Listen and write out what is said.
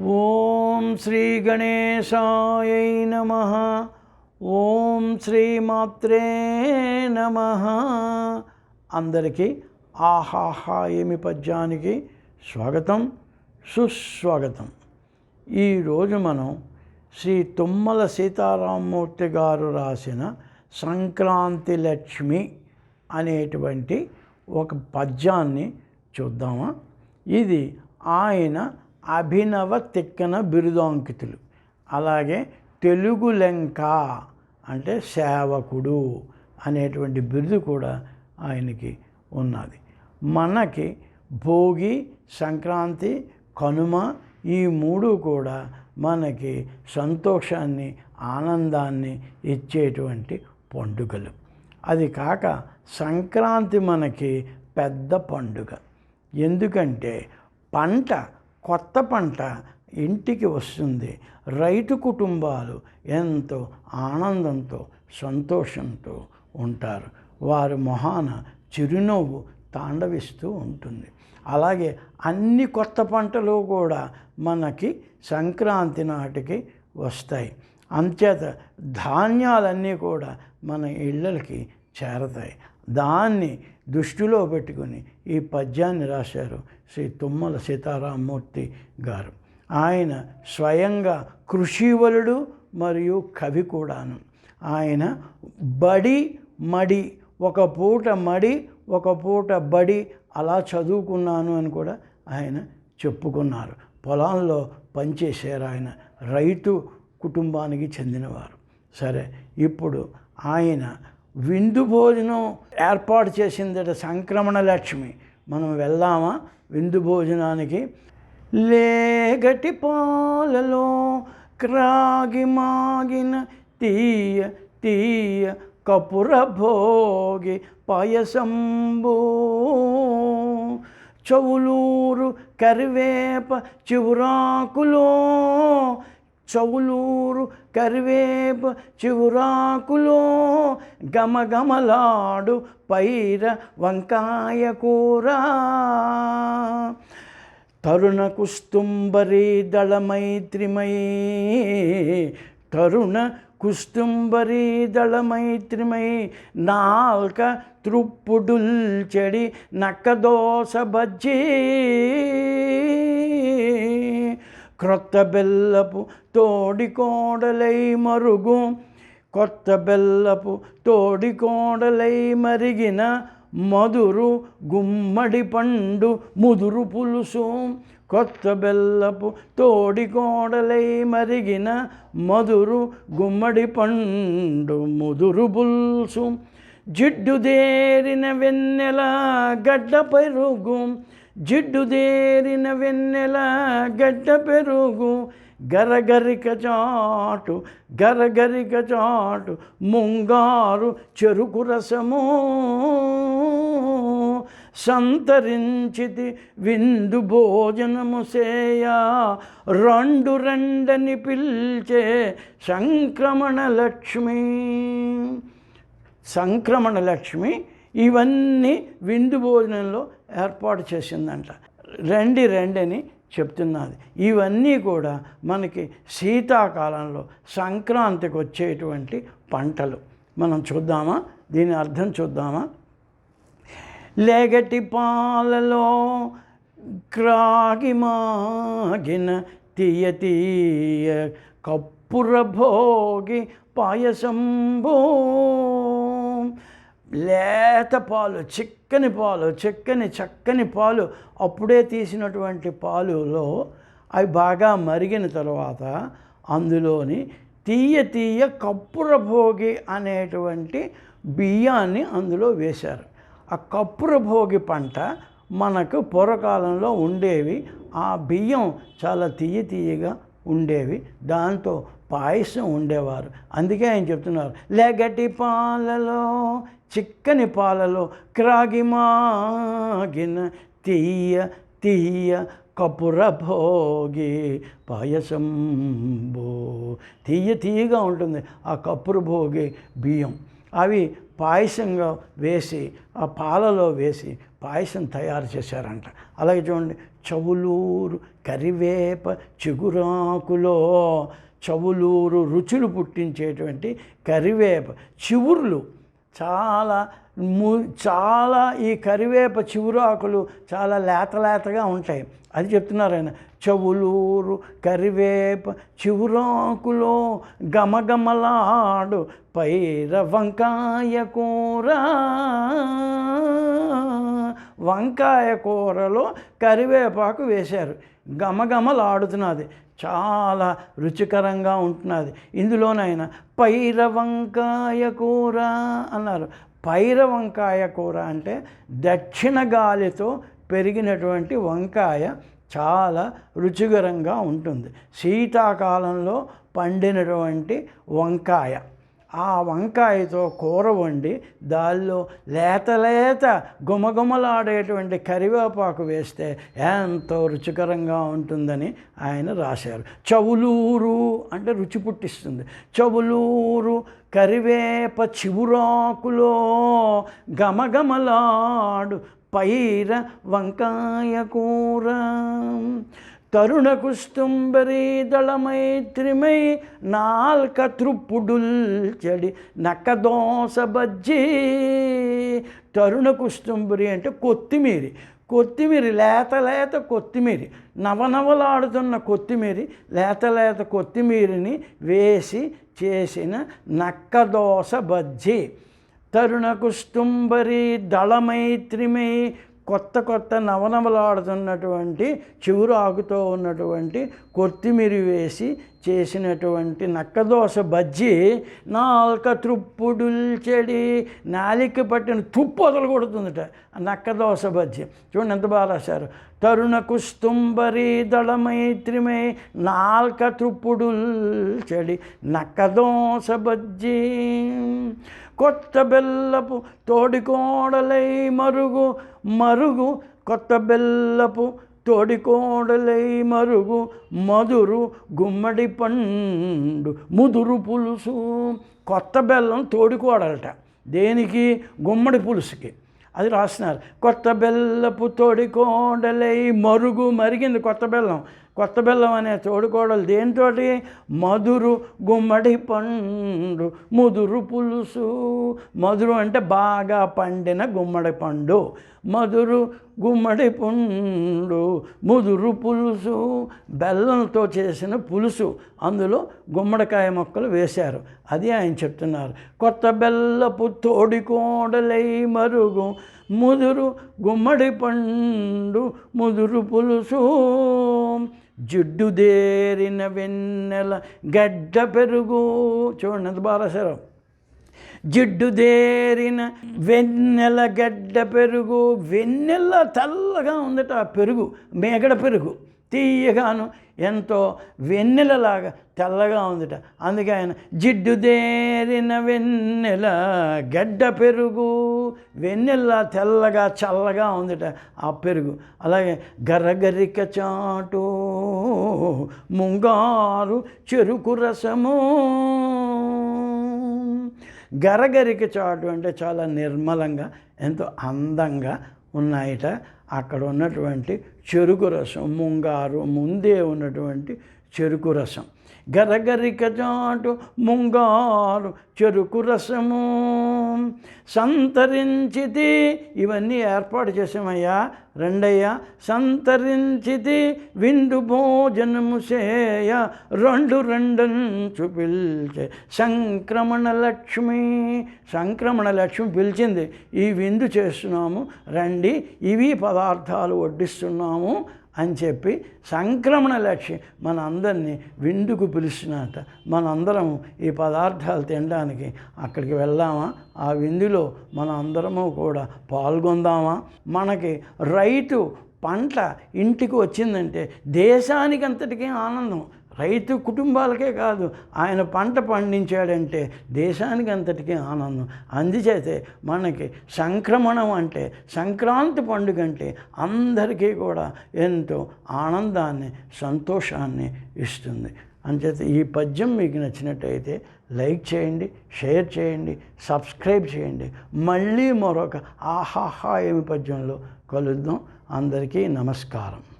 ఓం శ్రీ గణేశాయ నమ. ఓం శ్రీమాత్రే నమ. అందరికీ ఆహాహా ఏమి పద్యానికి స్వాగతం సుస్వాగతం. ఈరోజు మనం శ్రీ తుమ్మల సీతారామమూర్తి గారు రాసిన సంక్రాంతి లక్ష్మి అనేటువంటి ఒక పద్యాన్ని చూద్దామా? ఇది ఆయన అభినవ తిక్కన బిరుదాంకితులు. అలాగే తెలుగు లెంక అంటే సేవకుడు అనేటువంటి బిరుదు కూడా ఆయనకి ఉన్నది. మనకి భోగి సంక్రాంతి కనుమ ఈ మూడు కూడా మనకి సంతోషాన్ని ఆనందాన్ని ఇచ్చేటువంటి పండుగలు. అది కాక సంక్రాంతి మనకి పెద్ద పండుగ. ఎందుకంటే పంట కొత్త పంట ఇంటికి వస్తుంది. రైతు కుటుంబాలు ఎంతో ఆనందంతో సంతోషంతో ఉంటారు. వారి మొహాన చిరునవ్వు తాండవిస్తూ ఉంటుంది. అలాగే అన్ని కొత్త పంటలు కూడా మనకి సంక్రాంతి నాటికి వస్తాయి. అంచేత ధాన్యాలన్నీ కూడా మన ఇళ్ళకి చేరతాయి. దాన్ని దృష్టిలో పెట్టుకుని ఈ పద్యాన్ని రాశారు శ్రీ తుమ్మల సీతారామమూర్తి గారు. ఆయన స్వయంగా కృషివలుడు మరియు కవి కూడాను. ఆయన బడి మడి ఒక పూట మడి ఒక పూట బడి అలా చదువుకున్నాను అని కూడా ఆయన చెప్పుకున్నారు. పొలాల్లో పనిచేశారు ఆయన. రైతు కుటుంబానికి చెందినవారు. సరే ఇప్పుడు ఆయన విందు భోజనం ఏర్పాటు చేసిందట సంక్రమణ లక్ష్మి. మనం వెళ్దామా? విందు భోజనానికి. లేగటి పాలలో క్రాగి మాగిన తీయ తీయ కపుర భోగి పాయసంబో. చవులూరు కరివేప చివురాకులో చవులూరు కరివేపు చివురాకులో గమగమలాడు పైర వంకాయ కూర. తరుణ కుస్తుంబరి దళమైత్రిమై తరుణ కుస్తుంబరి దళమైత్రిమై నాల్క త్రుప్పుడుల్ చెడి నక్కదోస బజ్జీ. క్రొత్త బెల్లపు తోడి కోడలై మరుగు. కొత్త బెల్లపు తోడి కోడలై మరిగిన మధురు గుమ్మడి పండు ముదురు పులుసు. కొత్త బెల్లపు తోడి కోడలై మరిగిన మధురు గుమ్మడి పండు ముదురు పులుసు. జిడ్డుదేరిన వెన్నెల గడ్డ పెరుగు. జిడ్డుదేరిన వెన్నెల గడ్డ పెరుగు గరగరిక చాటు గరగరిక చాటు ముంగారు చెరుకు రసము. సంతరించితి విందు భోజనము సేయా రెండు రెండని పిల్చే సంక్రమణ లక్ష్మి. సంక్రమణ లక్ష్మి ఇవన్నీ విందు భోజనంలో ఏర్పాటు చేసిందంట. రండి రండని చెప్తున్నది. ఇవన్నీ కూడా మనకి శీతాకాలంలో సంక్రాంతికి వచ్చేటువంటి పంటలు. మనం చూద్దామా? దీని అర్థం చూద్దామా? లేగటి పాలలో క్రాగి మాగిన తీయ తీయ కప్పుర భోగి పాయసంబో లేత పాలు చిక్కని పాలు చిక్కని చక్కని పాలు అప్పుడే తీసినటువంటి పాలులో అవి బాగా మరిగిన తర్వాత అందులోని తీయ తీయ కప్పుర భోగి అనేటువంటి బియ్యాన్ని అందులో వేశారు. ఆ కప్పుర భోగి పంట మనకు పూర్వకాలంలో ఉండేవి. ఆ బియ్యం చాలా తీయ తీయగా ఉండేవి. దాంతో పాయసం ఉండేవారు. అందుకే ఆయన చెప్తున్నారు లెగటి పాలలో చిక్కని పాలలో క్రాగి మాగిన తీయ తీయ కపుర భోగి పాయసంబో తీయ తీయగా ఉంటుంది ఆ కపుర భోగి బియ్యం. అవి పాయసంగా వేసి ఆ పాలలో వేసి పాయసం తయారు చేశారంట. అలాగే చూడండి చవులూరు కరివేప చిగురాకులో చవులూరు రుచులు పుట్టించేటువంటి కరివేప చివుర్లు. చాలా చాలా ఈ కరివేప చివురాకులు చాలా లేత లేతగా ఉంటాయి. అది చెప్తున్నారు ఆయన. చెవులూరు కరివేప చివురాకులో గమగమలాడు పైర వంకాయ కూర. వంకాయ కూరలో కరివేపాకు వేశారు. గమగమలాడుతున్నది చాలా రుచికరంగా ఉంటున్నది. ఇందులోనైనా పైర వంకాయ కూర అన్నారు. పైర వంకాయ కూర అంటే దక్షిణ గాలితో పెరిగినటువంటి వంకాయ చాలా రుచికరంగా ఉంటుంది. శీతాకాలంలో పండినటువంటి వంకాయ. ఆ వంకాయతో కూర వండి దానిలో లేత లేత గుమగుమలాడేటువంటి కరివేపాకు వేస్తే ఎంతో రుచికరంగా ఉంటుందని ఆయన రాశారు. చవులూరు అంటే రుచి పుట్టిస్తుంది. చవులూరు కరివేప చివురాకులో గమగమలాడు పైర వంకాయ కూర. తరుణ కుస్తుంబరి దళమైత్రిమై నాల్క త్రుప్పుడుల్ చెడి నక్కదోస బజ్జీ తరుణ కుస్తుంబరి అంటే కొత్తిమీరి. కొత్తిమీరి లేత లేత కొత్తిమీరి. నవనవలాడుతున్న కొత్తిమీరి లేత లేత కొత్తిమీరిని వేసి చేసిన నక్కదోస బజ్జీ తరుణ కుస్తుంబరి దళమైత్రిమై కొత్త కొత్త నవనవలాడుతున్నటువంటి చివురాకుతో ఉన్నటువంటి కొత్తిమీర వేసి చేసినటువంటి నక్కదోస బజ్జి నాల్క చెడి నాలిక పట్టిన తుప్పు వదలగొడుతుందట నక్కదోస బజ్జి. చూడండి ఎంత బాగా రాశారు. తరుణ కుస్తుంబరి దళమైత్రిమే నాల్క చెడి నక్కదోస బజ్జి. కొత్త బెల్లపు తోడికోడలై మరుగు మరుగు కొత్త బెల్లపు తోడికోడలై మరుగు మధురు గుమ్మడి పండు ముదురు పులుసు. కొత్త బెల్లం తోడికోడలట. దేనికి? గుమ్మడి పులుసుకి. అది రాస్తున్నారు కొత్త బెల్లపు తోడికోడలై మరుగు మరిగింది కొత్త బెల్లం. కొత్త బెల్లం అనే తోడుకోడలు దేనితోటి? మధురు గుమ్మడి పండు ముదురు పులుసు. మధురు అంటే బాగా పండిన గుమ్మడి పండు. మధురు గుమ్మడి పండు ముదురు పులుసు. బెల్లంతో చేసిన పులుసు. అందులో గుమ్మడికాయ మొక్కలు వేశారు. అది ఆయన చెప్తున్నారు. కొత్త బెల్లపు తోడికోడలై మరుగు. ముదురు గుమ్మడి పండు ముదురు పులుసు. జిడ్డుదేరిన వెన్నెల గడ్డ పెరుగు. చూడండి ఎంత బాగా రాశారు. జిడ్డుదేరిన వెన్నెల గడ్డ పెరుగు. వెన్నెల తెల్లగా ఉందట ఆ పెరుగు మేగడ పెరుగు. తీయగాను ఎంతో వెన్నెలలాగా తెల్లగా ఉందిట. అందుకే ఆయన జిడ్డుదేరిన వెన్నెల గడ్డ పెరుగు వెన్నెల తెల్లగా చల్లగా ఉందిట ఆ పెరుగు. అలాగే గరగరిక చాటు ముంగారు చెరుకు రసము. గరగరిక చాటు అంటే చాలా నిర్మలంగా ఎంతో అందంగా ఉన్నాయట. అక్కడ ఉన్నటువంటి చెరుకు రసం ముంగారు ముందే ఉన్నటువంటి చెరుకు రసం. గరగరిక చాటు ముంగారు చెరుకు రసము. సంతరించితి. ఇవన్నీ ఏర్పాటు చేసామయ్యా రెండయ్యా సంతరించితి విందు భోజనము చేయ. రెండు రెండంచు పిలిచే సంక్రమణ లక్ష్మి. సంక్రమణ లక్ష్మి పిలిచింది. ఈ విందు చేస్తున్నాము. రండి ఇవి పదార్థాలు వడ్డిస్తున్నాము. అని చెప్పి సంక్రమణ లక్ష్యం మన అందరినీ విందుకు పిలుస్తున్నట మనందరం ఈ పదార్థాలు తినడానికి అక్కడికి వెళ్దామా? ఆ విందులో మన అందరము కూడా పాల్గొందామా? మనకి రైతు పంట ఇంటికి వచ్చిందంటే దేశానికి అంతటికీ ఆనందం. రైతు కుటుంబాలకే కాదు ఆయన పంట పండించాడంటే దేశానికి అంతటికీ ఆనందం. అందుచేతే మనకి సంక్రమణం అంటే సంక్రాంతి పండుగ అంటే అందరికీ కూడా ఎంతో ఆనందాన్ని సంతోషాన్ని ఇస్తుంది. అంచేత ఈ పద్యం మీకు నచ్చినట్టయితే లైక్ చేయండి షేర్ చేయండి సబ్స్క్రైబ్ చేయండి. మళ్ళీ మరొక ఆహాహా ఏమి పద్యంలో కలుద్దాం. అందరికీ నమస్కారం.